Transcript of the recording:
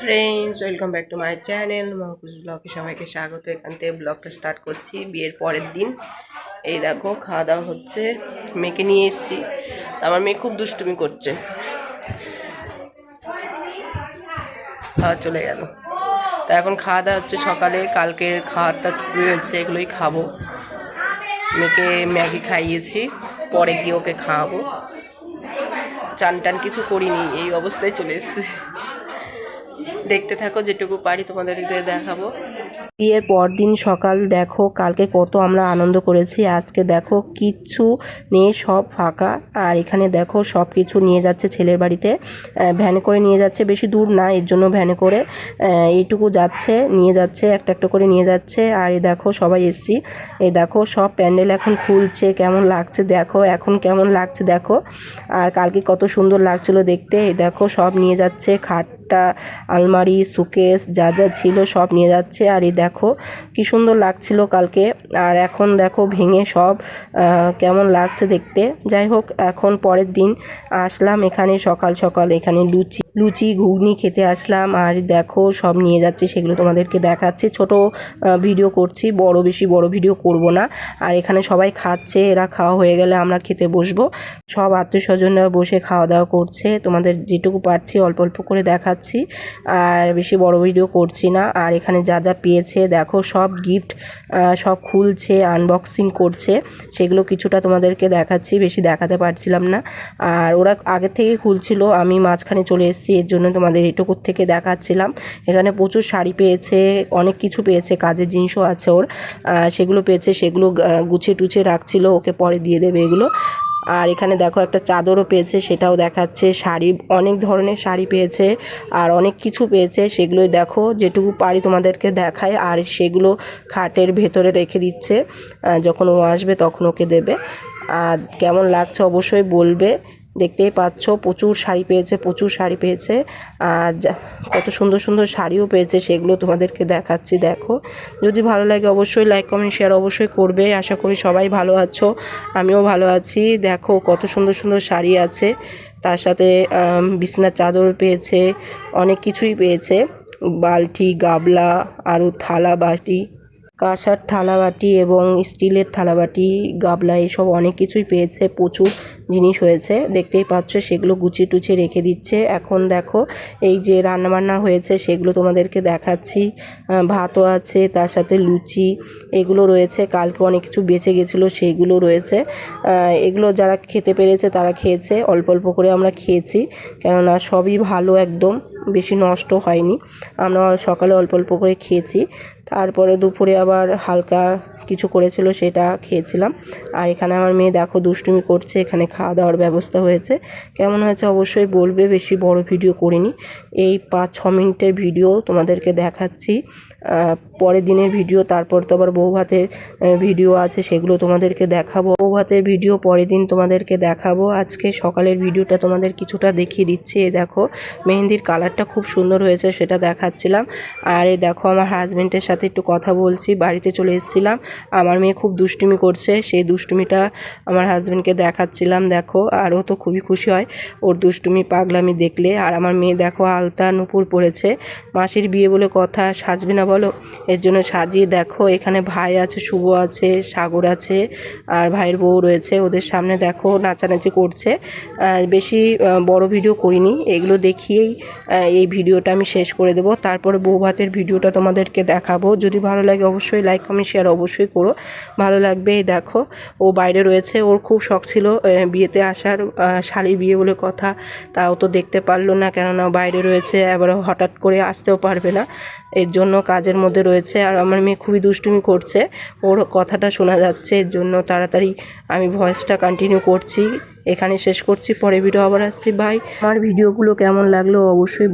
Friends welcome back to my channel মহকুশ ব্লগে সবাইকে স্বাগত। এখান থেকে ব্লগটা স্টার্ট করছি। বিয়ের পরের দিন। এই দেখো, খাওয়া দাওয়া হচ্ছে। মেয়েকে নিয়ে এসেছি। আমার মেয়ে খুব দুষ্টুমি করছে। খাওয়া চলে গেল। তা এখন খাওয়া দাওয়া হচ্ছে সকালে। কালকের খাওয়ারটা রয়েছে, এগুলোই খাব। মেয়েকে ম্যাগি খাইয়েছি। পরে গিয়ে ওকে খাওয়াবো। চান টান কিছু করিনি, এই অবস্থায় চলে এসেছি। দেখতে থাকো যেটুকু পারি তোমাদেরকে দেখাবো। বিয়ের পর দিন সকাল, দেখো কালকে কত আমরা আনন্দ করেছি, আজকে দেখো কিচ্ছু নেই, সব ফাঁকা। আর এখানে দেখো সব কিছু নিয়ে যাচ্ছে ছেলের বাড়িতে। ভ্যানে করে নিয়ে যাচ্ছে, বেশি দূর না, এর জন্য ভ্যানে করে এইটুকু যাচ্ছে, নিয়ে যাচ্ছে, একটা একটা করে নিয়ে যাচ্ছে। আর এই দেখো সবাই এসছি এই দেখো সব প্যান্ডেল এখন খুলছে, কেমন লাগছে দেখো, এখন কেমন লাগছে দেখো। আর কালকে কত সুন্দর লাগছিল দেখতে এই দেখো সব নিয়ে যাচ্ছে, খাটটা, আলমারি, সুকেস, যা যা ছিল সব নিয়ে যাচ্ছে। আর এই দেখো কি সুন্দর লাগছিল কালকে। আর এখন দেখো ভেঙে সব কেমন লাগছে দেখতে। যাই হোক, এখন পরের দিন আসলাম এখানে সকাল সকাল এখানে লুচি লুচি, ঘুগনি খেতে আসলাম। আর দেখো সব নিয়ে যাচ্ছে, সেগুলো তোমাদেরকে দেখাচ্ছি। ছোট ভিডিও করছি, বড় বেশি বড় ভিডিও করব না। আর এখানে সবাই খাচ্ছে, এরা খাওয়া হয়ে গেলে আমরা খেতে বসবো। সব আত্মীয় স্বজনরা বসে খাওয়া দাওয়া করছে। তোমাদের যেটুকু পারছি, অল্প অল্প করে দেখাচ্ছি। আর বেশি বড় ভিডিও করছি না। আর এখানে যা যা পেয়েছে দেখো, সব গিফট সব খুলছে আনবক্সিং করছে। সেগুলো কিছুটা তোমাদেরকে দেখাচ্ছি, বেশি দেখাতে পারছিলাম না। আর ওরা আগে থেকে খুলছিল, আমি মাঝখানে চলে এসেছি, এর জন্য তোমাদের এটুকুর থেকে দেখাচ্ছিলাম। এখানে প্রচুর শাড়ি পেয়েছে, অনেক কিছু পেয়েছে, কাজের জিনিসও আছে ওর। সেগুলো পেয়েছে, সেগুলো গুছিয়ে টুছিয়ে রাখছিল, ওকে পরে দিয়ে দেবে এগুলো। আর এখানে দেখো একটা চাদরও পেয়েছে, সেটাও দেখাচ্ছে। শাড়ি, অনেক ধরনের শাড়ি পেয়েছে আর অনেক কিছু পেয়েছে। সেগুলোই দেখো, যেটুকু পারি তোমাদেরকে দেখায় আর সেগুলো খাটের ভেতরে রেখে দিচ্ছে। যখন ও আসবে তখন ওকে দেবে। আর কেমন লাগছে অবশ্যই বলবে। দেখতেই পাচ্ছ, প্রচুর শাড়ি পেয়েছে, প্রচুর শাড়ি পেয়েছে। আর কত সুন্দর সুন্দর শাড়িও পেয়েছে, সেগুলো তোমাদেরকে দেখাচ্ছি, দেখো। যদি ভালো লাগে অবশ্যই লাইক কমেন্ট শেয়ার অবশ্যই করবে। আশা করি সবাই ভালো আছো, আমিও ভালো আছি। দেখো কত সুন্দর সুন্দর শাড়ি আছে, তার সাথে বিছনার চাদর পেয়েছে, অনেক কিছুই পেয়েছে। বালতি, গাবলা আরও থালা বাটি, কাঁসার থালাবাটি এবং স্টিলের থালাবাটি গাবলা, এসব অনেক কিছুই পেয়েছে, প্রচুর। জিনিস হয়েছে, দেখতেই পাচ্ছ, সেগুলো গুছিয়ে টুচিয়ে রেখে দিচ্ছে। এখন দেখো, এই যে রান্নাবান্না হয়েছে, সেগুলো তোমাদেরকে দেখাচ্ছি। ভাতও আছে, তার সাথে লুচি, এগুলো রয়েছে। কালকে অনেক কিছু বেঁচে গেছিল সেইগুলো রয়েছে। এগুলো যারা খেতে পেরেছে, তারা খেয়েছে। অল্প অল্প করে আমরা খেয়েছি, কেননা সবই ভালো একদম, বেশি নষ্ট হয়নি। আমরা সকালে অল্প অল্প করে খেয়েছি। তারপরে দুপুরে আবার হালকা কিছু করেছিল সেটা খেয়েছিলাম। আর এখানে আমার মেয়ে দেখো দুষ্টুমি করছে, এখানে খাওয়া দাওয়ার ব্যবস্থা হয়েছে। কেমন হয়েছে অবশ্যই বলবে, বেশি বড় ভিডিও করিনি। এই পাঁচ ছ মিনিটের ভিডিও তোমাদেরকে দেখাচ্ছি। পরের দিনের ভিডিও তারপর তো আবার বউ ভাতের ভিডিও আছে, সেগুলো তোমাদেরকে দেখাবো। বউ ভাতের ভিডিও পরের দিন তোমাদেরকে দেখাবো। আজকে সকালের ভিডিওটা তোমাদের কিছুটা দেখিয়ে দিচ্ছি। এই দেখো, মেহেন্দির কালারটা খুব সুন্দর হয়েছে, সেটা দেখাচ্ছিলাম। আর এই দেখো, আমার হাজব্যান্ডের সাথে একটু কথা বলছি, বাড়িতে চলে এসেছিলাম। আমার মেয়ে খুব দুষ্টুমি করছে, সেই দুষ্টুমিটা আমার হাজবেন্ডকে দেখাচ্ছিলাম, দেখো। আর ও তো খুবই খুশি হয়, ওর দুষ্টুমি পাগলামি দেখলে। আর আমার মেয়ে দেখো, আলতা নুপুর পড়েছে মাসির বিয়ে বলে কথা, সাজবে না বলো। এর জন্য সাজিয়ে দেখো, এখানে ভাই আছে, শুভ আছে, সাগর আছে, আর ভাইয়ের বউ রয়েছে। ওদের সামনে দেখো, নাচানাচি করছে। বেশি বড় ভিডিও করিনি। এগুলো দেখিয়েই এই ভিডিওটা আমি শেষ করে দেবো। তারপরে বউ ভাতের ভিডিওটা তোমাদেরকে দেখাবো। যদি ভালো লাগে অবশ্যই লাইক কমেন্ট শেয়ার অবশ্যই করো। ভালো লাগবে, এই দেখো, ও বাইরে রয়েছে। ওর খুব শখ ছিল বিয়েতে আসার শালির বিয়ে বলে কথা। তাও তো দেখতে পারল না কেননা বাইরে রয়েছে। এবার হঠাৎ করে আসতেও পারবে না। এর জন্য কাজের মধ্যে রয়েছে আর আমার মেয়ে খুবই দুষ্টুমি করছে। ওর কথাটা শোনা যাচ্ছে, এর জন্য তাড়াতাড়ি আমি ভয়েসটা কন্টিনিউ করছি। এখানে শেষ করছি পরে ভিডিও আবার আসছি ভাই আমার ভিডিওগুলো কেমন লাগল অবশ্যই